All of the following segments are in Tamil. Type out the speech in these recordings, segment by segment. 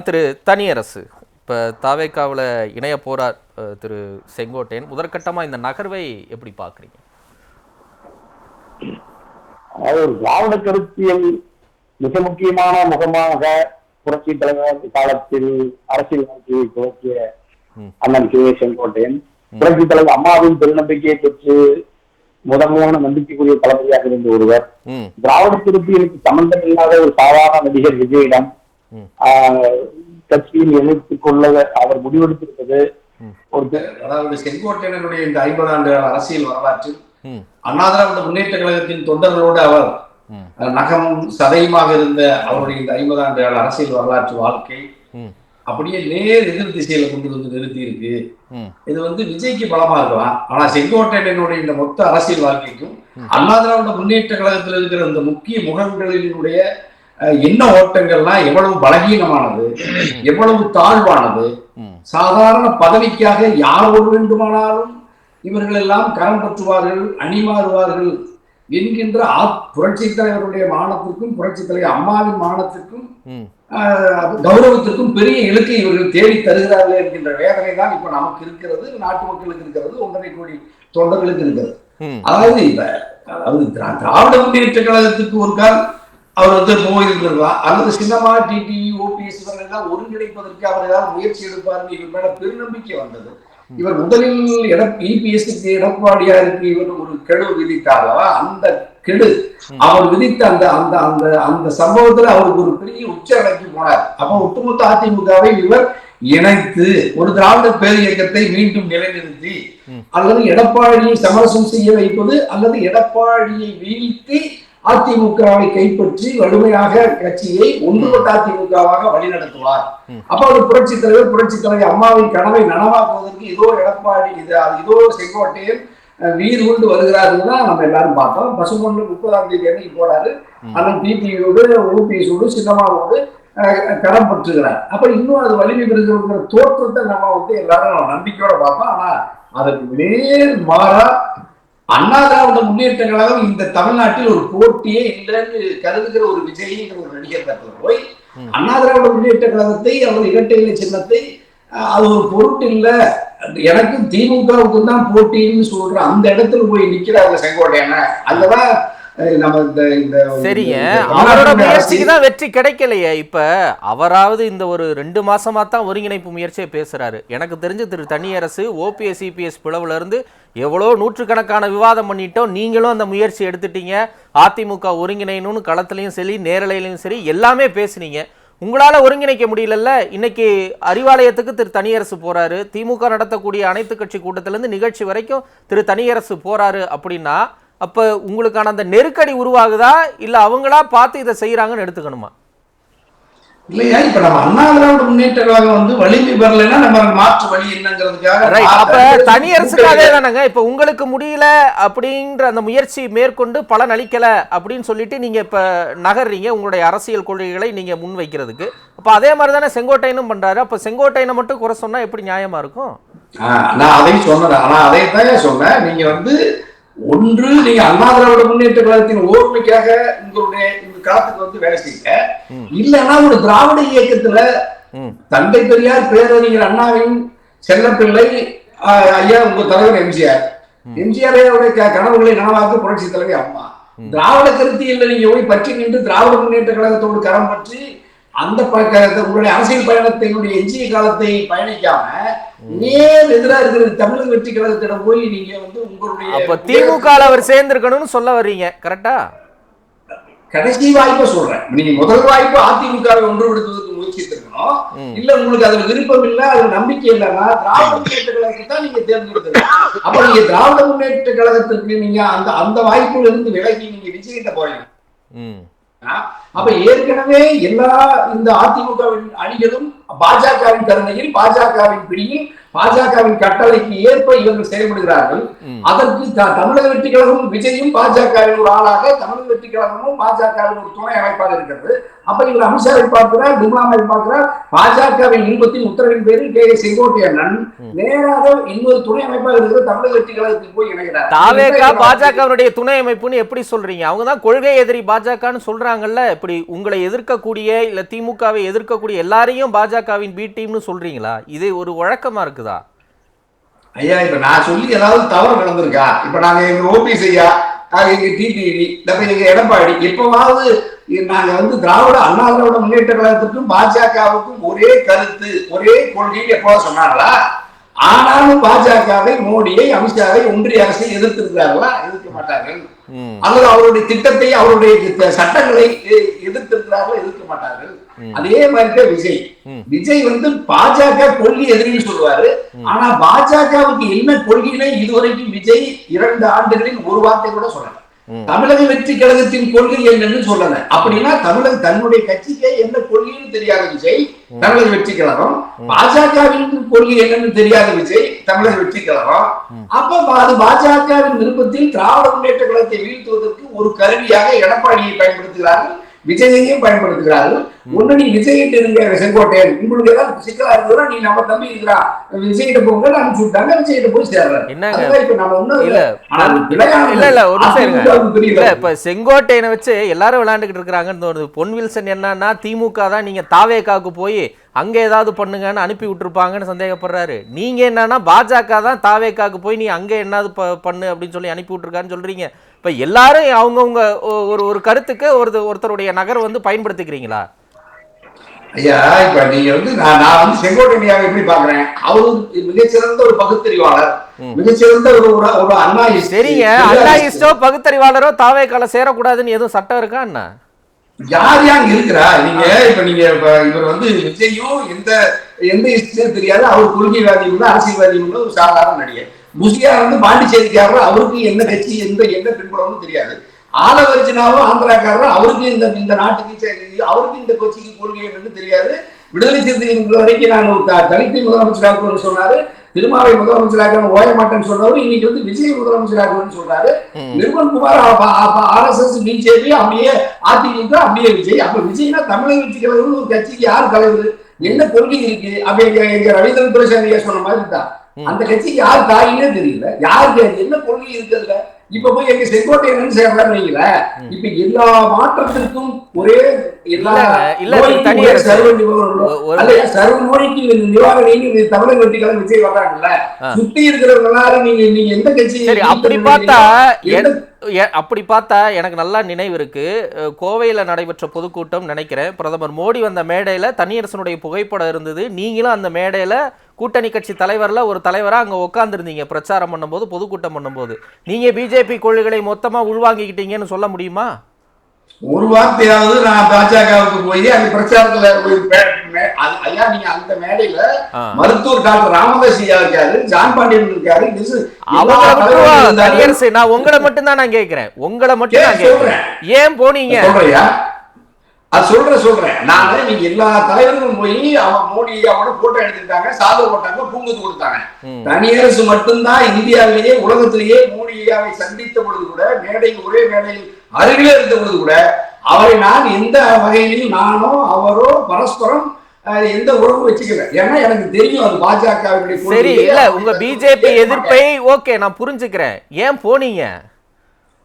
திரு தனியரசு. இப்போ தாவேக்காவில் இணைய அஹ், திரு செங்கோட்டையன் முதற்கட்டமா இந்த நகர்வை எப்படி பார்க்குறீங்க? அதாவது ஒரு திராவிட கருத்தியல் மிக முக்கியமான முகமாக புரட்சி தலைவர் காலத்தில் அரசியல் வாழ்க்கையை துவக்கிய. அண்ணன் கே. செங்கோட்டையன். புரட்சி தலைவர் அம்மாவின் பெருநம்பிக்கையை பெற்று முதன்மையான நம்பிக்கைக்குரிய தளபதியாக இருந்த ஒருவர். திராவிட திருப்பியலுக்கு சம்பந்தம் இல்லாத ஒரு சாதாரண நடிகர் விஜயிடம் கட்சியில் இணைத்துக் கொள்ள அவர் முடிவெடுத்திருப்பது ஒரு அதாவது செங்கோட்டையனுடைய இந்த ஐம்பது ஆண்டு அரசியல் வரலாற்றில் ம். அண்ணா திராவிட முன்னேற்ற கழகத்தின் தொண்டர்களோடு அவர் ம். அஹ், நகமும் சதையுமாக இருந்த அவருடைய இந்த ஐம்பது ஆண்டு கால அரசியல் வரலாற்று வாழ்க்கை அப்படியே நேர் எதிர் திசையில கொண்டு வந்து நிறுத்தி இருக்கு. இது வந்து விஜய்க்கு பலமா இருக்கலாம். ஆனா செங்கோட்டையனுடைய இந்த மொத்த அரசியல் வாழ்க்கைக்கும் அண்ணா திராவிட முன்னேற்ற கழகத்தில் இருக்கிற இந்த முக்கிய முகங்களினுடைய எண்ண ஓட்டங்கள்லாம் எவ்வளவு பலகீனமானது எவ்வளவு தாழ்வானது சாதாரண பதவிக்காக யார் ஒரு வேண்டுமானாலும் இவர்கள் எல்லாம் கரம் பற்றுவார்கள் அணிமாறுவார்கள் என்கின்ற புரட்சித் தலைவருடைய மானத்திற்கும் புரட்சித் தலைவர் அம்மாவின் மானத்திற்கும் கௌரவத்திற்கும் பெரிய இலக்கை இவர்கள் தேடி தருகிறார்கள் என்கின்ற வேதனை தான் இப்ப நமக்கு இருக்கிறது நாட்டு மக்களுக்கு இருக்கிறது ஒன்றரை கோடி தொண்டர்களுக்கு இருக்கிறது. அதாவது இப்ப அதாவது திரா- திராவிட முன்னேற்ற கழகத்துக்கு ஒரு கால் அவர் வந்து போயிருந்திருக்கலாம் அல்லது சின்னமா டிடிவி ஓபிஎஸ் இவர்கள் எல்லாம் ஒருங்கிணைப்பதற்கு அவர் ஏதாவது முயற்சி எடுப்பார்னு இவர் மேல பெருநம்பிக்கை வந்தது. இவர் முதலில் எட இபிஎஸ்க்கு எடப்பாடியாருக்கு இவர் ஒரு கெடு விதித்தாரா? அந்த கெடு. அவர் விதித்த அந்த அந்த அந்த அந்த சம்பவத்துல அவருக்கு ஒரு பெரிய உச்ச நிலைக்கு போனார். அப்ப ஒட்டுமொத்த அதிமுகவை இவர் இணைத்து ஒரு திராவிட பேர் இயக்கத்தை மீண்டும் நிலைநிறுத்தி. அல்லது எடப்பாடியை சமரசம் செய்ய வைப்பது அல்லது எடப்பாடியை வீழ்த்தி அதிமுகவை கைப்பற்றி வலிமையாக கட்சியை ஒன்றுபட்ட அதிமுகவாக வழிநடத்துவார். அப்ப ஒரு புரட்சி தலைவர் புரட்சி தலைவர் அம்மாவின் கனவை நனவாக்குவதற்கு இதோ எடப்பாடி இது இதோ செங்கோட்டையன் வீறு கொண்டு வருகிறாருன்னு தான் நம்ம எல்லாரும் பார்த்தோம். பசுமொன்று முப்பதாம் தேதி அன்னைக்கு போறாரு. அண்ணன் டிடியோடு ஓபிஎஸோடு சின்னமாவோடு கரம் பற்றுகிறார். அப்ப இன்னும் அது வலிமை பெறுகிற தோற்றத்தை நம்ம வந்து எல்லாரும் நம்பிக்கையோட பார்ப்போம் ஆனா அதற்கு நேர் மாறா அண்ணா திராவிட முன்னேற்ற கழகம் இந்த தமிழ்நாட்டில் ஒரு போட்டியே இல்லைன்னு கருதுகிற ஒரு விஜய்ங்கிற ஒரு நடிகர் தரத்துல போய். அண்ணா திராவிட முன்னேற்ற கழகத்தை அவர் இரட்டை இலை சின்னத்தை அது ஒரு பொருட்டு இல்ல. எனக்கு திமுகவுக்கு தான் போட்டின்னு சொல்ற அந்த இடத்துல போய் நிக்கிறாங்க செங்கோட்டையன. அங்கதான் சரிங்க. அவரோட முயற்சிக்கு தான் வெற்றி கிடைக்கலையே. இப்ப அவராவது இந்த ஒரு ரெண்டு மாசமா தான் ஒருங்கிணைப்பு முயற்சியை பேசுறாரு. எனக்கு தெரிஞ்ச திரு தனியரசு ஓபிஎஸ் சிபிஎஸ் பிளவுல இருந்து எவ்வளோ நூற்றுக்கணக்கான விவாதம் பண்ணிட்டோம். நீங்களும் அந்த முயற்சி எடுத்துட்டீங்க. அதிமுக ஒருங்கிணைணும்னு களத்துலையும் சரி நேரலையிலையும் சரி எல்லாமே பேசுனீங்க. உங்களால ஒருங்கிணைக்க முடியலல்ல. இன்னைக்கு அறிவாலயத்துக்கு திரு தனியரசு போறாரு. திமுக நடத்தக்கூடிய அனைத்து கட்சி கூட்டத்துல இருந்து நிகழ்ச்சி வரைக்கும் திரு தனியரசு போறாரு அப்படின்னா அப்ப உங்களுக்கான அந்த நெருக்கடி உருவாகுதா? இல்ல அவங்களா பார்த்து இதை செய்யறாங்கன்னு எடுத்துக்கணுமா? இல்லையா? இப்ப நம்ம அண்ணா திராவிட முன்னேற்ற கழகம் வந்து வலிமை பெறலைன்னா நம்ம மாற்று வழி என்னங்கிறதுக்காக அப்ப தனியரசுக்கு அதே தானங்க. இப்ப உங்களுக்கு முடியல அப்படின்ற அந்த முயற்சி மேற்கொண்டு பலன் அளிக்கல அப்படின்னு சொல்லிட்டு நீங்க இப்ப நகர்றீங்க உங்களுடைய அரசியல் கொள்கைகளை நீங்க முன் வைக்கிறதுக்கு அப்ப அதே மாதிரி தானே செங்கோட்டையனும் பண்றாரு. அப்ப செங்கோட்டையனை மட்டும் குறை சொன்னா எப்படி நியாயமா இருக்கும்? நான் அதையும் சொன்னேன். ஆனா அதைத்தான் சொன்னேன். நீங்க வந்து ஒன்று நீங்க அண்ணா திராவிட முன்னேற்ற கழகத்தின் ஓர்மைக்காக உங்களுடைய இந்த களத்துக்கு வந்து வேலை செய்யுங்க. இல்லைன்னா ஒரு திராவிட இயக்கத்துல தந்தை பெரியார் பேரறிஞர் அண்ணாவின் செல்லப்பிள்ளை ஐயா உங்க தலைவர் எம்ஜிஆர். எம்ஜிஆர் கனவுகளை நனவாக்க புரட்சி தலைவி அம்மா. திராவிட கருத்தியல்ல நீங்க போய் பற்றி நின்று திராவிட முன்னேற்ற கழகத்தோடு கரம் பற்றி அந்த உங்களுடைய அரசியல் பயணத்தினுடைய எஞ்சிய காலத்தை பயணிக்காம நேர் எதிராக இருக்கிற தமிழக வெற்றி கழகத்திடம் போய் நீங்க வந்து உங்களுடைய அப்ப திமுக அவர் சேர்ந்திருக்கணும்னு சொல்ல வர்றீங்க கரெக்டா கடைசி வாய்ப்பை சொல்றேன். நீங்க முதல் வாய்ப்பு அதிமுகவை ஒன்றுபடுத்துவதற்கு முயற்சித்திருக்கணும். இல்ல உங்களுக்கு அதுல விருப்பம் இல்ல அதுல நம்பிக்கை இல்லைன்னா திராவிட முன்னேற்ற கழகத்தை தான் நீங்க தேர்ந்தெடுக்கணும் அப்ப நீங்க திராவிட முன்னேற்ற கழகத்திற்கு நீங்க அந்த அந்த வாய்ப்புல இருந்து விலகி நீங்க விஜய்கிட்ட போறீங்க அப்ப ஏற்கனவே எல்லா இந்த அதிமுகவின் அணிகளும் பாஜகவின் கருணையில் பாஜகவின் பிடியில் பாஜகவின் கட்டளைக்கு ஏற்ப இவர்கள் செயல்படுகிறார்கள். அதற்கு தமிழக வெற்றி கழகமும் விஜயும் பாஜகவின் ஒரு ஆளாக தமிழக வெற்றி கழகமும் பாஜகவின் ஒரு துணை அமைப்பாக இருக்கிறது. அப்ப இவர் அமித்ஷாவை பார்க்கிறார் நிர்மலாவை பார்க்கிறார். பாஜகவின் விருப்பத்தின் உத்தரவின் பேரில் கே. ஏ. செங்கோட்டையன் நேராக இன்னொரு துணை அமைப்பாக இருக்கிற தமிழக வெற்றி கழகத்தில் போய் இணைகிறார். தாவேகா பாஜகவினுடைய துணை அமைப்புன்னு எப்படி சொல்றீங்க? அவங்க தான் கொள்கை எதிரி பாஜகன்னு சொல்றாங்கல்ல இப்படி உங்களை எதிர்க்கக்கூடிய இல்ல திமுகவை எதிர்க்கக்கூடிய எல்லாரையும் பாஜகவின் பி டீம்னு சொல்றீங்களா? இது ஒரு வழக்கமா இருக்குதா? ஐயா இப்ப நான் சொல்லி ஏதாவது தவறு நடந்திருக்கா? இப்ப நாங்க எங்க ஓபிஎஸ் ஐயா நாங்க எங்க டிடிவி நம்ம எங்க எடப்பாடி எப்பவாவது இ- நாங்க வந்து திராவிட அண்ணா திராவிட முன்னேற்ற கழகத்துக்கும் பாஜகவுக்கும் ஒரே கருத்து ஒரே கொள்கைன்னு எப்பவாவது சொன்னாங்களா? ஆனாலும் பாஜகவை மோடியை அமித்ஷாவை ஒன்றிய அரசை எதிர்த்திருக்கிறார்களா? எதிர்க்க மாட்டார்கள். அல்லது அவருடைய திட்டத்தை அவருடைய சட்டங்களை எ- எதிர்த்திருக்கிறார்கள் எதிர்க்க மாட்டார்கள் ம். அதே மாதிரி விஜய். விஜய் வந்து பாஜக கொள்கை எதிரின்னு சொல்லுவாரு. ஆனா பாஜகவுக்கு என்ன கொள்கையிலே இதுவரைக்கும் விஜய் இரண்டு ஆண்டுகளில் ஒரு வார்த்தை கூட சொல்லல. தமிழக வெற்றி கழகத்தின் கொள்கை என்னன்னு சொல்லல. அப்படின்னா தமிழக தன்னுடைய கட்சிக்கே என்ன கொள்கைன்னு தெரியாத விஜய் தமிழக வெற்றி கழகம். பாஜகவின் கொள்கை என்னன்னு தெரியாத விஜய் தமிழக வெற்றி கழகம். அப்ப அது பாஜகவின் விருப்பத்தில் திராவிட முன்னேற்ற கழகத்தை வீழ்த்துவதற்கு ஒரு கருவியாக எடப்பாடியை பயன்படுத்துகிறார்கள். விஜயையும் பயன்படுத்துகிறார்கள். ஒண்ணு நீ விஜய் இருங்க செங்கோட்டையன் உங்களுக்கு ஏதாவது சிக்கலா இருந்ததுன்னா நீ நம்ம தம்பி இருக்கிறான் விஜய்கிட்ட போங்க அனுப்பிச்சு விட்டாங்க விஜய்கிட்ட போய் இப்ப. இல்ல. இப்ப செங்கோட்டையனை வச்சு எல்லாரும் விளையாண்டுகிட்டு இருக்காங்கன்னு தோணுது. பொன் வில்சன் என்னன்னா திமுக தான் நீங்க தாவேக்காவுக்கு போய் அங்க ஏதாவது பண்ணுங்கன்னு அனுப்பி விட்டுருப்பாங்கன்னு சந்தேகப்படுறாரு. நீங்க என்னன்னா பாஜக தான் தாவேக்காவுக்கு போய் நீ அங்க என்னது ப- பண்ணு அப்படின்னு சொல்லி அனுப்பி விட்டுருக்கான்னு சொல்றீங்க. இப்ப எல்லாரும் அவங்கவுங்க ஒரு ஒரு கருத்துக்கு ஒரு ஒருத்தருடைய நகர் வந்து பயன்படுத்திக்கிறீங்களா? ஐயா இப்ப நீங்க வந்து நான் நான் வந்து செங்கோட்டையாவை எப்படி பாக்குறேன் அவரு மிகச்சிறந்த ஒரு பகுத்தறிவாளர். மிகச்சிறந்த ஒரு ஒரு- அண்ணா சரிங்க. அண்ணா இஷ்டோ பகுத்தறிவாளரோ தாவேக்கால சேரக்கூடாதுன்னு எதுவும் சட்டம் இருக்கா என்ன? யார் யார் இருக்கிறா? நீங்க இப்ப நீங்க இவர் வந்து விஜயும் எந்த எந்த இஷ்டம் தெரியாது. அவர் கொள்கைவாதி உள்ள அரசியல்வாதி உள்ள ஒரு சாதாரண நடிகர். புசியா வந்து பாண்டிச்சேரிக்காரர்? அவருக்கு என்ன கட்சி எந்த என்ன பின்புறம்னு தெரியாது. ஆலவர்ஜினாவும் ஆந்திராக்காரரும் அவருக்கு இந்த இந்த நாட்டுக்கு அவருக்கு இந்த கட்சிக்கு கொள்கை என்னன்னு தெரியாது. விடுதலை சிறுத்தைகள் வரைக்கும் நான் ஒரு த- சொன்னாரு. திருமாவை முதலமைச்சராக ஓய மாட்டேன்னு சொன்னவர் இன்னைக்கு வந்து விஜய் முதலமைச்சராகுவேன்னு சொல்றாரு. Nirmal Kumar R S S BJP அப்படியே அதிமுக அப்படியே விஜய். அப்ப விஜய்னா தமிழக வெற்றி கழகம் ஒரு கட்சிக்கு யார் தலைவர்? என்ன கொள்கை இருக்கு? அப்ப எங்க ரவீந்திரன் துரைசாமி சொன்ன மாதிரி தான். அந்த கட்சிக்கு யார் தாயினே தெரியல. யாருக்கு என்ன கொள்கை இருக்குதுல இப்ப போய் எங்க செங்கோட்டையன் சேர்றாரு வைங்களேன் இப்ப எல்லா மாற்றத்திற்கும் ஒரே எல்லா சர்வ அல்ல சர்வ நோய்க்கு நிவாரணின்னு தமிழக வெற்றி கழகம் விஜய் வர்றாங்கல்ல. சுத்தி இருக்கிறவங்க எல்லாரும் நீங்க நீங்க எந்த கட்சி அப்படி பார்த்தா அப்படி பார்த்தா எனக்கு நல்லா நினைவு இருக்கு. கோவையில நடைபெற்ற பொதுக்கூட்டம் நினைக்கிறேன். பிரதமர் மோடி வந்த மேடையில தனியரசனுடைய புகைப்படம் இருந்தது. நீங்களும் அந்த மேடையில கூட்டணி கட்சி தலைவர்ல ஒரு தலைவரா அங்க உட்காந்துருந்தீங்க பிரச்சாரம் பண்ணும்போது பொதுக்கூட்டம் பண்ணும்போது. நீங்க பிஜேபி கொள்கைகளை மொத்தமா உள்வாங்கிக்கிட்டீங்கன்னு சொல்ல முடியுமா? ஒரு வார்த்தையாவது நான் பாஜகவுக்கு போய் அந்த பிரச்சாரத்துல ஐயா நீங்க அந்த மேடையில. மருத்துவர் டாக்டர் ராமதாஸ் ஐயா இருக்காரு ஜான் பாண்டியன் இருக்காரு நான் உங்களை மட்டும் தான் நான் கேட்கிறேன் உங்களை மட்டும் நான் கேட்க கேட்கிறேன் ஏன் போனீங்க? அது சொல்றேன் சொல்றேன். நானு நீங்க எல்லா தலைவர்களும் போய் அவன் மோடி அவனோட போட்டோ எடுத்துக்கிட்டாங்க சாதம் போட்டாங்க பூங்குத்து கொடுத்தாங்க. தனியரசு மட்டும்தான் இந்தியாவிலேயே உலகத்திலேயே மோடி ஐயாவை சந்தித்த பொழுது கூட மேடையில் ஒரே மேடையில் அருகிலே இருந்த பொழுது கூட அவரை நான் எந்த வகையிலும் நானோ அவரோ பரஸ்பரம் எந்த உறவும் வச்சுக்கல. ஏன்னா எனக்கு தெரியும் அது பாஜகவினுடைய சரி இல்ல உங்க பிஜேபி எதிர்ப்பை ஓகே நான் புரிஞ்சுக்கிறேன். ஏன் போனீங்க?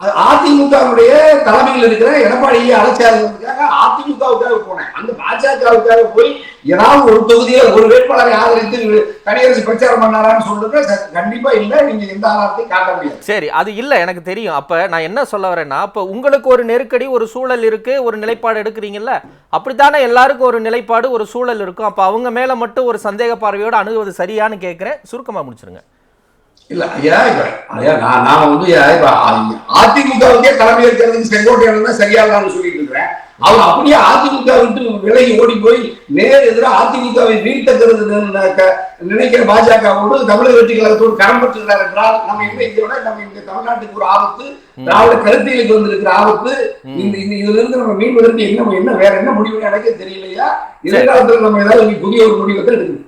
அது அதிமுகவுடைய தலைமையில் இருக்கிற எடப்பாடியை அழைச்சாருக்காக அதிமுகவுக்காக போனேன். அந்த பாஜகவுக்காக போய் ஏதாவது ஒரு தொகுதியை ஒரு வேட்பாளரை ஆதரித்து தனியரசு பிரச்சாரம் பண்ணாரான்னு சொல்றது கண்டிப்பா இல்ல. நீங்க எந்த ஆதாரத்தையும் காட்ட முடியாது. சரி அது இல்ல எனக்கு தெரியும். அப்ப நான் என்ன சொல்ல வரேன்னா அப்ப உங்களுக்கு ஒரு நெருக்கடி ஒரு சூழல் இருக்கு ஒரு நிலைப்பாடு எடுக்கிறீங்கல்ல? அப்படித்தானே எல்லாருக்கும் ஒரு நிலைப்பாடு ஒரு சூழல் இருக்கும். அப்ப அவங்க மேல மட்டும் ஒரு சந்தேக பார்வையோட அணுகுவது சரியான்னு கேட்கிறேன் சுருக்கமா முடிச்சிருங்க. இல்ல ஐயா நான் வந்து அதிமுகவுக்கே தலைமை இருக்கிறதுக்கு செங்கோட்டையன் தான் சரியாகலாம்னு சொல்லிட்டு இருக்கிறேன். அவர் அப்படியே அதிமுக விட்டு விலகி ஓடி போய் நேர் எதிராக அதிமுகவை வீழ்த்தக்கிறது நினைக்கிற பாஜகவோடு தமிழக வெற்றி கழகத்தோடு கரம் பற்றுகிறார் என்றால் நம்ம என்ன இதை விட நம்ம இந்த தமிழ்நாட்டுக்கு ஒரு ஆபத்து திராவிட கருத்தியலுக்கு வந்திருக்கிற ஆபத்து. இந்த இதுல இருந்து நம்ம மீள்வதற்கு என்ன என்ன வேற என்ன முடிவுன்னு எனக்கே தெரியலையா? எதிர்காலத்துல நம்ம ஏதாவது புதிய ஒரு முடிவை எடுக்கணும்